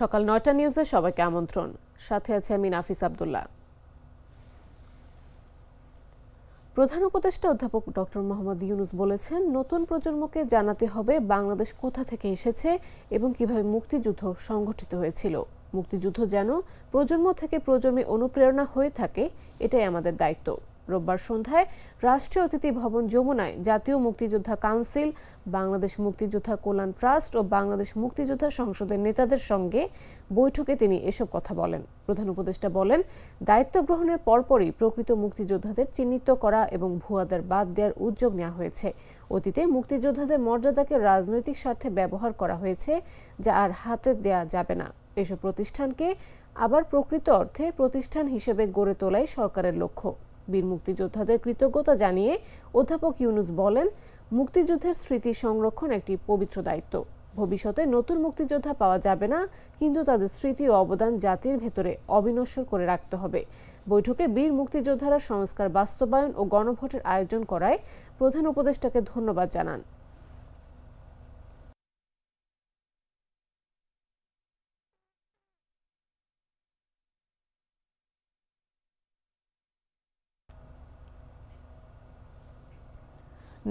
সকাল নয়টা নিউজে সবাইকে আমন্ত্রণ। সাথে আছে আমি নাফিস আবদুল্লাহ। প্রধান উপদেষ্টা অধ্যাপক ডক্টর মোহাম্মদ ইউনুস বলেছেন, নতুন প্রজন্মকে জানাতে হবে বাংলাদেশ কোথা থেকে এসেছে এবং কীভাবে মুক্তিযুদ্ধ সংগঠিত হয়েছিল। মুক্তিযুদ্ধ যেন প্রজন্ম থেকে প্রজন্মে অনুপ্রেরণা হয়ে থাকে, এটাই আমাদের দায়িত্ব। রোববার সন্ধ্যায় রাষ্ট্রীয় অতিথি ভবন যমুনায় জাতীয় মুক্তিযোদ্ধা কাউন্সিল, বাংলাদেশ মুক্তিযোদ্ধা কল্যাণ ট্রাস্ট ও বাংলাদেশ মুক্তিযোদ্ধা সংসদের নেতাদের সঙ্গে বৈঠকে তিনি এসব কথা বলেন। প্রধান উপদেষ্টা বলেন, দায়িত্ব গ্রহণের পরপরই প্রকৃত মুক্তিযোদ্ধাদের চিহ্নিত করা এবং ভুয়াদের বাদ দেওয়ার উদ্যোগ নেওয়া হয়েছে। অতীতে মুক্তিযোদ্ধাদের মর্যাদাকে রাজনৈতিক স্বার্থে ব্যবহার করা হয়েছে, যা আর হাতে দেয়া যাবে না। এসব প্রতিষ্ঠানকে আবার প্রকৃত অর্থে প্রতিষ্ঠান হিসেবে গড়ে তোলাই সরকারের লক্ষ্য। বীর মুক্তিযোদ্ধাদের কৃতজ্ঞতা জানিয়ে অধ্যাপক ইউনুস বলেন, মুক্তিযুদ্ধের স্মৃতি সংরক্ষণ একটি পবিত্র দায়িত্ব। ভবিষ্যতে নতুন মুক্তিযোদ্ধা পাওয়া যাবে না, কিন্তু তাদের স্মৃতি ও অবদান জাতির ভেতরে অবিনশ্বর করে রাখতে হবে। বৈঠকে বীর মুক্তিযোদ্ধারা সংস্কার বাস্তবায়ন ও গণভোটের আয়োজন করায় প্রধান উপদেষ্টাকে ধন্যবাদ জানান।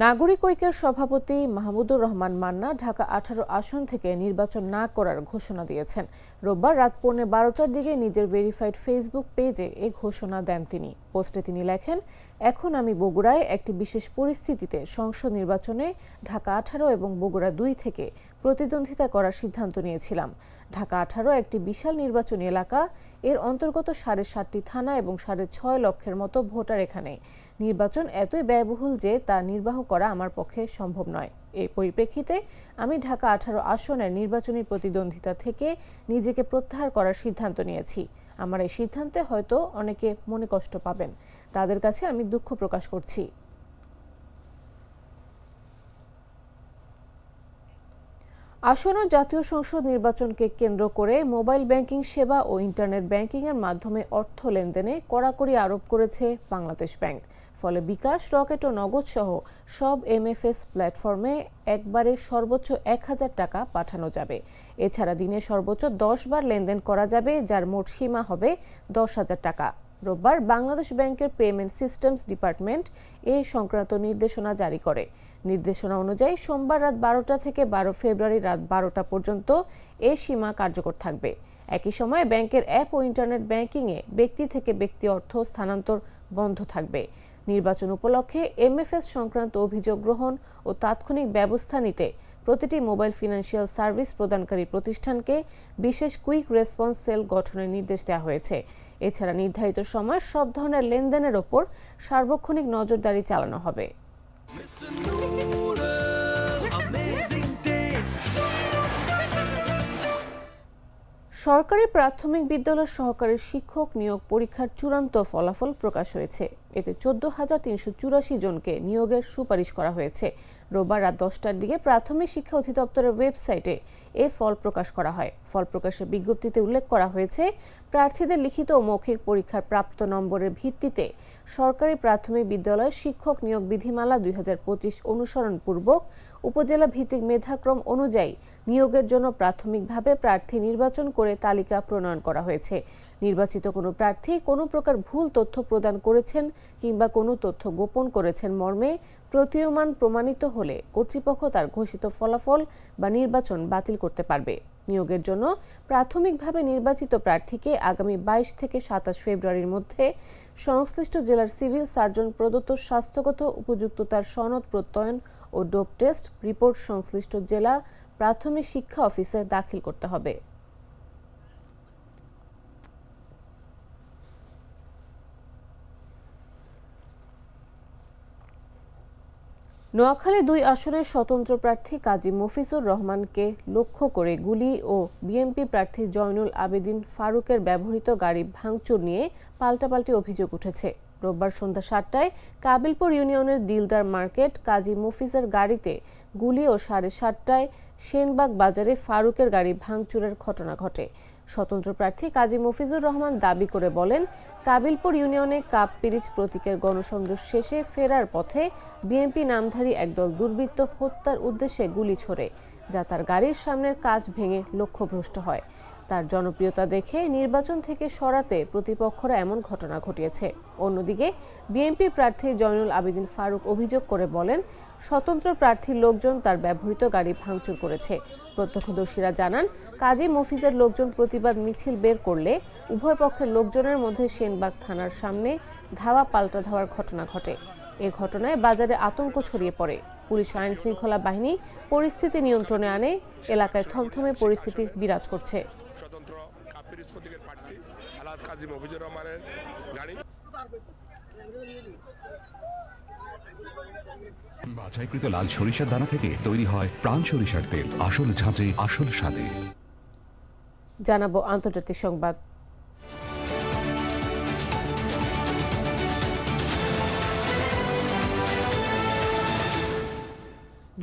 নাগরিক ঐক্যের সভাপতি মাহমুদুর রহমান মান্না ঢাকা আঠারো আসন থেকে নির্বাচন না করার ঘোষণা দিয়েছেন। রোববার রাত পৌনে বারোটার দিকে নিজের ভেরিফাইড ফেসবুক পেজে এ ঘোষণা দেন তিনি। পোস্টে তিনি লেখেন, এখন আমি বগুড়ায় একটি বিশেষ পরিস্থিতিতে সংসদ নির্বাচনে ঢাকা আঠারো এবং বগুড়া দুই থেকে প্রতিদ্বন্দ্বিতা করার সিদ্ধান্ত নিয়েছিলাম। ঢাকা আঠারো একটি বিশাল নির্বাচনী এলাকা। এর অন্তর্গত সাড়ে সাতটি থানা এবং সাড়ে ছয় লক্ষের মতো ভোটার এখানে। নির্বাচন এতই ব্যয়বহুল যে তা নির্বাহ করা আমার পক্ষে সম্ভব নয়। এই পরিপ্রেক্ষিতে আমি ঢাকা আঠারো আসনের নির্বাচনী প্রতিদ্বন্দ্বিতা থেকে নিজেকে প্রত্যাহার করার সিদ্ধান্ত নিয়েছি। আমার এই সিদ্ধান্তে হয়তো অনেকে মনে কষ্ট পাবেন। তাদের কাছে আমি দুঃখ প্রকাশ করছি। আসন্ন জাতীয় সংসদ নির্বাচনকে কেন্দ্র করে মোবাইল ব্যাংকিং সেবা ও ইন্টারনেট ব্যাংকিং এর মাধ্যমে অর্থ লেনদেনে কড়াকড়ি আরোপ করেছে বাংলাদেশ ব্যাংক। ফলে বিকাশ, রকেট ও নগদ সহ সব এমএফএস প্ল্যাটফর্মে একবারে সর্বোচ্চ এক হাজার টাকা পাঠানো যাবে। এছাড়া দিনে সর্বোচ্চ দশ বার লেনদেন করা যাবে, যার মোট সীমা হবে দশ হাজার টাকা। রোববার বাংলাদেশ ব্যাংকের পেমেন্ট সিস্টেমস ডিপার্টমেন্ট এ সংক্রান্ত নির্দেশনা জারি করে। নির্দেশনা অনুযায়ী সোমবার রাত বারোটা থেকে বারো ফেব্রুয়ারি রাত বারোটা পর্যন্ত এ সীমা কার্যকর থাকবে। একই সময়ে ব্যাংকের অ্যাপ ও ইন্টারনেট ব্যাংকিংয়ে ব্যক্তি থেকে ব্যক্তি অর্থ স্থানান্তর বন্ধ থাকবে। নির্বাচন উপলক্ষে এমএফএস সংক্রান্ত অভিযোগ গ্রহণ ও তাৎক্ষণিক ব্যবস্থা নিতে প্রতিটি মোবাইল ফিনান্সিয়াল সার্ভিস প্রদানকারী প্রতিষ্ঠানকে বিশেষ কুইক রেসপন্স সেল গঠনের নির্দেশ দেওয়া হয়েছে। এছাড়া নির্ধারিত সময় সব ধরনের লেনদেনের ওপর সার্বক্ষণিক নজরদারি চালানো হবে। সরকারি প্রাথমিক বিদ্যালয় সহকারী শিক্ষক নিয়োগ পরীক্ষার চূড়ান্ত ফলাফল প্রকাশ হয়েছে। এতে চোদ্দ হাজার তিনশো চুরাশি জনকে নিয়োগের সুপারিশ করা হয়েছে। রোববার রাত দশটার দিকে প্রাথমিক শিক্ষা অধিদপ্তরের ওয়েবসাইটে এ ফল প্রকাশ করা হয়। ফল প্রকাশের বিজ্ঞপ্তিতে উল্লেখ করা হয়েছে, প্রার্থীদের লিখিত ও মৌখিক পরীক্ষার প্রাপ্ত নম্বরের ভিত্তিতে সরকারি প্রাথমিক বিদ্যালয় শিক্ষক নিয়োগ বিধিমালা দুই হাজার পঁচিশ অনুসরণ পূর্বক উপজেলা ভিত্তিক মেধাক্রম অনুযায়ী নিয়োগের জন্য প্রাথমিকভাবে প্রার্থী নির্বাচন করে তালিকা প্রণয়ন করা হয়েছে। নির্বাচিত কোনো প্রার্থী কোনো প্রকার ভুল তথ্য প্রদান করেছেন কিংবা কোনো তথ্য গোপন করেছেন মর্মে প্রতীয়মান প্রমাণিত হলে কর্তৃপক্ষ তার ঘোষিত ফলাফল বা নির্বাচন বাতিল করতে পারবে। নিয়োগের জন্য প্রাথমিকভাবে নির্বাচিত প্রার্থীকে আগামী বাইশ থেকে সাতাশ ফেব্রুয়ারির মধ্যে সংশ্লিষ্ট জেলার সিভিল সার্জন প্রদত্ত স্বাস্থ্যগত উপযুক্ততার সনদ প্রত্যয়ন ও ডোপ টেস্ট রিপোর্ট সংশ্লিষ্ট জেলা প্রাথমিক শিক্ষা অফিসে দাখিল করতে হবে। নোয়াখালী দুই আসনের স্বতন্ত্র প্রার্থী কাজী মফিজুর রহমানকে লক্ষ্য করে গুলি ও বিএনপি প্রার্থী জয়নুল আবেদিন ফারুকের ব্যবহৃত গাড়ি ভাঙচুর নিয়ে পাল্টাপাল্টি অভিযোগ উঠেছে। রোববার সন্ধ্যা সাতটায় কাবিলপুর ইউনিয়নের দিলদার মার্কেট কাজী মফিজের গাড়িতে গুলি ও সাড়ে সাতটায় সেনবাগ বাজারে ফারুকের গাড়ি ভাঙচুরের ঘটনা ঘটে। স্বতন্ত্র প্রার্থী কাজী মফিজুর রহমান দাবি করে বলেন, কাবিলপুর ইউনিয়নে কাপ পিরিচ প্রতীকের গণসংযোগ শেষে ফেরার পথে বিএনপি নামধারী একদল দুর্বৃত্ত হত্যার উদ্দেশ্যে গুলি ছোড়ে, যা তার গাড়ির সামনের কাজ ভেঙে লক্ষ্যভ্রষ্ট হয়। তার জনপ্রিয়তা দেখে নির্বাচন থেকে সরাতে প্রতিপক্ষরা এমন ঘটনা ঘটিয়েছে। অন্যদিকে বিএনপি প্রার্থী জয়নুল আবেদিন ফারুক অভিযোগ করে বলেন স্বতন্ত্র প্রার্থীর লোকজন তার ব্যবহৃত গাড়ি ভাঙচুর করেছে। প্রত্যক্ষদর্শীরা জানান, কাজী মফিজের লোকজন প্রতিবাদ মিছিল বের করলে উভয় পক্ষের লোকজনের মধ্যে সেনবাগ থানার সামনে ধাওয়া পাল্টা ধাওয়ার ঘটনা ঘটে। এ ঘটনায় বাজারে আতঙ্ক ছড়িয়ে পড়ে। পুলিশ আইন শৃঙ্খলা বাহিনী পরিস্থিতি নিয়ন্ত্রণে আনে, এলাকায় থমথমে পরিস্থিতি বিরাজ করছে কাপিরিস প্রতীকের প্রার্থী আলাজ কাজী মফিজুর রহমানের গাড়ি বাছাইকৃত লাল সরিষার দানা থেকে তৈরি হয় প্রাণ সরিষার তেল। আসল ঝাঁঝে, আসল স্বাদে। জানাব আন্তর্জাতিক সংবাদ।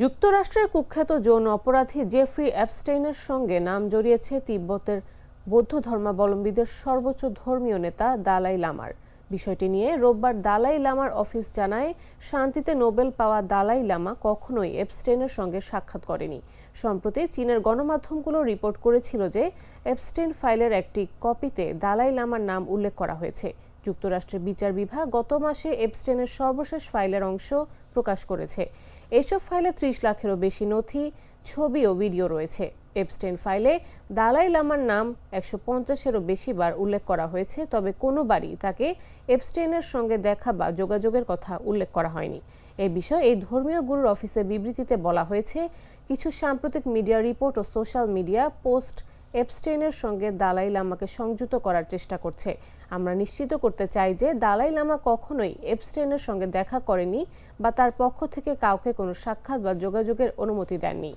যুক্তরাষ্ট্রের কুখ্যাত যৌন অপরাধী জেফ্রি অ্যাপস্টেইনের সঙ্গে নাম জড়িয়েছে তিব্বতের বৌদ্ধ ধর্মাবলম্বীদের সর্বোচ্চ ধর্মীয় নেতা দালাই লামার। বিষয়টি নিয়ে রোববার দালাই লামার অফিস জানায়, শান্তিতে নোবেল পাওয়া দালাই লামা কখনোই এপস্টেইনের সঙ্গে সাক্ষাৎ করেনি। সম্প্রতি চীনের গণমাধ্যমগুলো রিপোর্ট করেছিল যে এপস্টেইন ফাইলের একটি কপিতে দালাই লামার নাম উল্লেখ করা হয়েছে। যুক্তরাষ্ট্রের বিচার বিভাগ গত মাসে এপস্টেনের সর্বশেষ ফাইলের অংশ প্রকাশ করেছে। এসব ফাইলে ত্রিশ লাখেরও বেশি নথি, ছবি ও ভিডিও রয়েছে। এপস্টেন ফাইলে দালাই লামার নাম একশো পঞ্চাশেরও বেশি বার উল্লেখ করা হয়েছে, তবে কোনোবারই তাকে এপস্টেনের সঙ্গে দেখা বা যোগাযোগের কথা উল্লেখ করা হয়নি। এ বিষয়ে এই ধর্মীয় গুরুর অফিসের বিবৃতিতে বলা হয়েছে, কিছু সাম্প্রতিক মিডিয়া রিপোর্ট ও সোশ্যাল মিডিয়া পোস্ট এপস্টেইনের সঙ্গে দালাই লামাকে সংযুক্ত করার চেষ্টা করছে। আমরা নিশ্চিত করতে চাই যে দালাই লামা কখনোই এপস্টেইনের সঙ্গে দেখা করেনি বা তার পক্ষ থেকে কাউকে কোনো সাক্ষাৎ বা যোগাযোগের অনুমতি দেননি।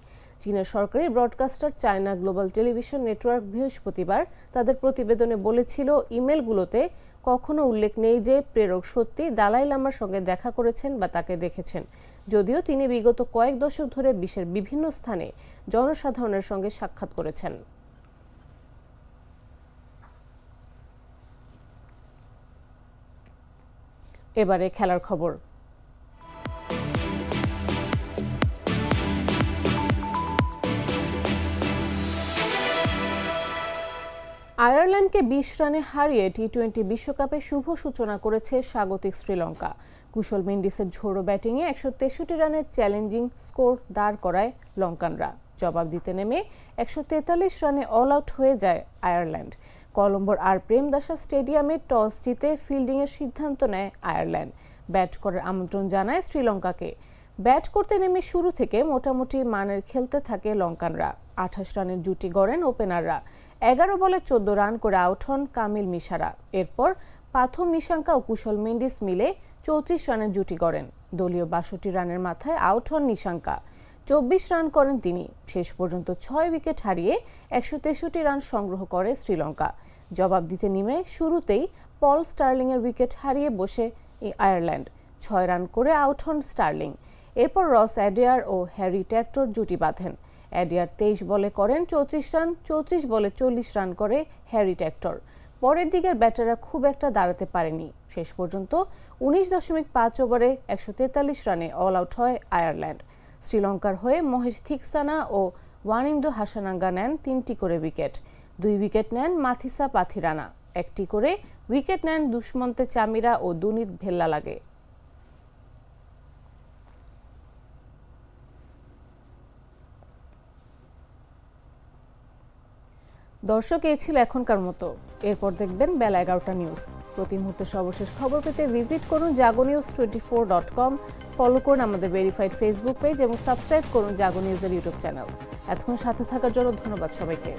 চীনের সরকারি broadcaster China Global Television Network বৃহস্পতিবার তাদের প্রতিবেদনে বলেছিল, ইমেলগুলোতে কখনো উল্লেখ নেই যে প্রেরক সত্যি দালাই লামার সঙ্গে দেখা করেছেন বা তাকে দেখেছেন। যদিও তিনি বিগত কয়েক দশক ধরে বিশ্বের বিভিন্ন স্থানে জনসাধারণের সঙ্গে সাক্ষাৎ করেছেন। এবারে খেলার খবর। আয়ারল্যান্ডকে বিশ রানে হারিয়ে টি টোয়েন্টি বিশ্বকাপে শুভ সূচনা করেছে স্বাগতিক শ্রীলঙ্কা। কুশল মেন্ডিসের ঝোড়ো ব্যাটিংয়ে একশো তেষট্টি রানের চ্যালেঞ্জিং স্কোর দাঁড় করায় লঙ্কানরা। জবাব দিতে নেমে একশো তেতাল্লিশ রানে অল আউট হয়ে যায় আয়ারল্যান্ড। কলম্বোর আর প্রেমদাসা স্টেডিয়ামে টস জিতে ফিল্ডিংয়ের সিদ্ধান্ত নেয় আয়ারল্যান্ড। ব্যাট করার আমন্ত্রণ জানায় শ্রীলঙ্কাকে। ব্যাট করতে নেমে শুরু থেকে মোটামুটি মানের খেলতে থাকে লঙ্কানরা। আঠাশ রানের জুটি গড়েন ওপেনাররা। এগারো বলে চোদ্দ রান করে আউট হন কামিল মিশারা। এরপর পাথম নিশাঙ্কা ও কুশল মেন্ডিস মিলে চৌত্রিশ রানের জুটি গড়েন। দলীয় বাষট্টি রানের মাথায় আউট হন নিশাঙ্কা। চব্বিশ রান করেন তিনি। শেষ পর্যন্ত ছয় উইকেট হারিয়ে একশো তেষট্টি রান সংগ্রহ করে শ্রীলঙ্কা। জবাব দিতে নেমে শুরুতেই পল স্টার্লিংয়ের উইকেট হারিয়ে বসে আয়ারল্যান্ড। ছয় রান করে আউট হন স্টার্লিং। এরপর রস অ্যাডিয়ার ও হ্যারি ট্যাক্টর জুটি বাঁধেন। অ্যাডিয়ার তেইশ বলে করেন, চৌত্রিশ রান, চৌত্রিশ বলে চল্লিশ রান করে হ্যারি ট্যাক্টর পরের দিকের ব্যাটাররা খুব একটা দাঁড়াতে পারেনি। শেষ পর্যন্ত উনিশ দশমিক পাঁচ ওভারে একশো তেতাল্লিশ রানে অল আউট হয় আয়ারল্যান্ড। শ্রীলঙ্কার হয়ে মহেশ থিকসানা ও ওয়ানিন্দু হাসানাঙ্গা নেন তিনটি করে উইকেট। দুই উইকেট নেন মাথিসা পাথিরানা। একটি করে উইকেট নেন দুষ্মন্তে চামিরা ও দুনিত ভেল্লা লাগে দর্শক, এই ছিল এখনকার মতো। এরপর দেখবেন বেলা এগারোটা নিউজ প্রতি মুহূর্তে সর্বশেষ খবর পেতে ভিজিট করুন Jago News twenty four dot com follow করুন আমাদের ভেরিফাইড ফেসবুক পেজ এবং সাবস্ক্রাইব করুন জাগো নিউজের ইউটিউব চ্যানেল এতক্ষণ সাথে থাকার জন্য ধন্যবাদ সবাইকে।